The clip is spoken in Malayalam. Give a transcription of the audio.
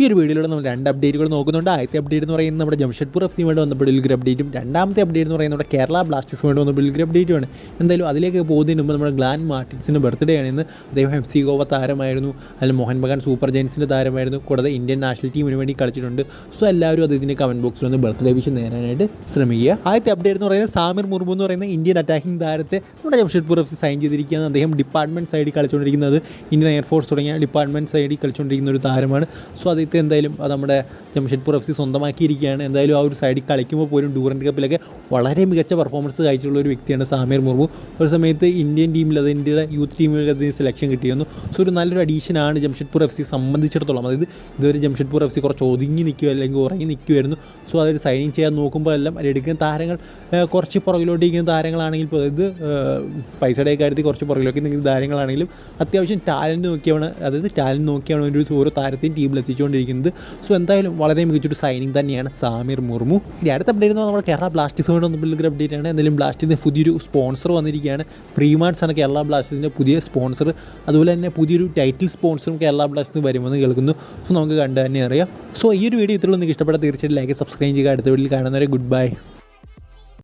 ഈ ഒരു വീഡിയോയിലൂടെ നമ്മൾ രണ്ട് അപ്ഡേറ്റുകൾ നോക്കുന്നുണ്ട്. ആദ്യത്തെ അപ്ഡേറ്റ് എന്ന് പറയുന്നത് നമ്മുടെ ജംഷഡ്പൂർ എഫ് സി വേണ്ടി വന്നപ്പോൾ ബിൽഗർ അപ്ഡേറ്റും രണ്ടാമത്തെ അപ്ഡേറ്റ് എന്ന് പറയുന്നത് നമ്മുടെ കേരള ബ്ലാസ്റ്റേഴ്സ് വേണ്ടി വന്ന ബിൽഗർ അപ്ഡേറ്റുമാണ് എന്തായാലും അതിലേക്ക് പോകുന്നതിന് മുമ്പ് നമ്മുടെ ഗ്ലാൻ മാർട്ടിൻസിന്റെ ബർത്ത്ഡേ ആണ് ഇന്ന്. അദ്ദേഹം എഫ് സി ഗോവ താരമായിരുന്നു. അതിൽ മോഹൻ ബഗാൻ സൂപ്പർ ജയൻസിന്റെ താരമായിരുന്നു. കൂടാതെ ഇന്ത്യൻ നാഷണൽ ടീമിന് വേണ്ടി കളിച്ചിട്ടുണ്ട്. സോ എല്ലാവരും അത് ഇതിന്റെ കമന്റ് ബോക്സിൽ വന്ന് ബർത്ത്ഡേ വിഷ് നേരാനായിട്ട് ശ്രമിക്കുക. ആദ്യത്തെ അപ്ഡേറ്റ് എന്ന് പറയുന്നത് സാമിർ മുർമു എന്ന് പറയുന്ന ഇന്ത്യൻ അറ്റാക്കിംഗ് താരത്തെ നമ്മുടെ ജംഷഡ്പൂർ എഫ് സി സൈൻ ചെയ്തിരിക്കുകയാണ്. അദ്ദേഹം ഡിപ്പാർട്ട്മെന്റ് സൈഡിൽ കളിച്ചുകൊണ്ടിരിക്കുന്നത്. ഇന്ത്യൻ എയർഫോഴ്സ് തുടങ്ങിയ ഡിപ്പാർട്ട്മെന്റ് സൈഡിൽ കളിച്ചുകൊണ്ടിരിക്കുന്ന ഒരു താരമാണ്. സോ ആദ്യത്തെ എന്തായാലും അത് നമ്മുടെ ജംഷഡ്പൂർ എഫ് സി സ്വന്തമാക്കിയിരിക്കുകയാണ്. എന്തായാലും ആ ഒരു സൈഡിൽ കളിക്കുമ്പോൾ പോലും ഡൂറന്റ് കപ്പിലൊക്കെ വളരെ മികച്ച പെർഫോമൻസ് കാഴ്ചയുള്ള ഒരു വ്യക്തിയാണ് സാമീർ മുർമു. ഒരു സമയത്ത് ഇന്ത്യൻ ടീമിൽ അത് ഇന്ത്യയുടെ യൂത്ത് ടീമിൽ അതിന് സെലക്ഷൻ കിട്ടിയിരുന്നു. സോ ഒരു നല്ലൊരു അഡീഷനാണ് ജംഷഡ്പൂർ എഫ് സി സംബന്ധിച്ചിടത്തോളം. അതായത് ഇതുവരെ ജംഷഡ്പൂർ എഫ് സി കുറച്ച് ഒതുങ്ങി നിൽക്കുക അല്ലെങ്കിൽ ഉറങ്ങി നിൽക്കുമായിരുന്നു സോ അതൊരു സൈനിങ് ചെയ്യാൻ നോക്കുമ്പോൾ എല്ലാം അതിലെടുക്കുന്ന താരങ്ങൾ കുറച്ച് പുറകിലോട്ട് ഇരിക്കുന്ന താരങ്ങളാണെങ്കിൽ അതായത് പൈസയുടെ കാര്യത്തിൽ കുറച്ച് പുറകിലേക്ക് നിൽക്കുന്ന താരങ്ങളാണെങ്കിലും അത്യാവശ്യം ടാലന്റ് നോക്കിയാണ് അതായത് ടാലന്റ് നോക്കിയാണ് ഒരു ഓരോ താരത്തെയും ടീമിൽ എത്തിച്ചുകൊണ്ടിരിക്കുന്നത്. സോ എന്തായാലും വളരെ മികച്ചൊരു സൈനിങ് തന്നെയാണ് സാമിർ മുർമു. ഇനി അടുത്ത അപ്ഡേറ്റ് എന്ന് നമ്മുടെ കേരള ബ്ലാസ്റ്റേഴ്സ് വേണ്ടി വന്ന ബിൽഡർ അപ്ഡേറ്റ് ആണ്. എന്തെങ്കിലും ബ്ലാസ്റ്റേഴ്സിന് പുതിയൊരു സ്പോൺസർ വന്നിരിക്കുകയാണ്. പ്രീമാർട്സ് ആണ് കേരള ബ്ലാസ്റ്റേഴ്സിന്റെ പുതിയ സ്പോൺസർ അതുപോലെ തന്നെ പുതിയൊരു ടൈറ്റിൽ സ്പോൺസറും കേരള ബ്ലാസ്റ്റേഴ്സിന് വരുമെന്ന് കേൾക്കുന്നു. സോ നമുക്ക് കണ്ടു തന്നെ അറിയാം. സോ ഈ ഒരു വീഡിയോ ഇത്രയും നിങ്ങൾക്ക് ഇഷ്ടപ്പെട്ടാൽ തീർച്ചയായിട്ടും ലൈക്ക് സബ്സ്ക്രൈബ് ചെയ്യുക. അടുത്ത വീഡിയോയിൽ കാണുന്നവരെ ഗുഡ് ബൈ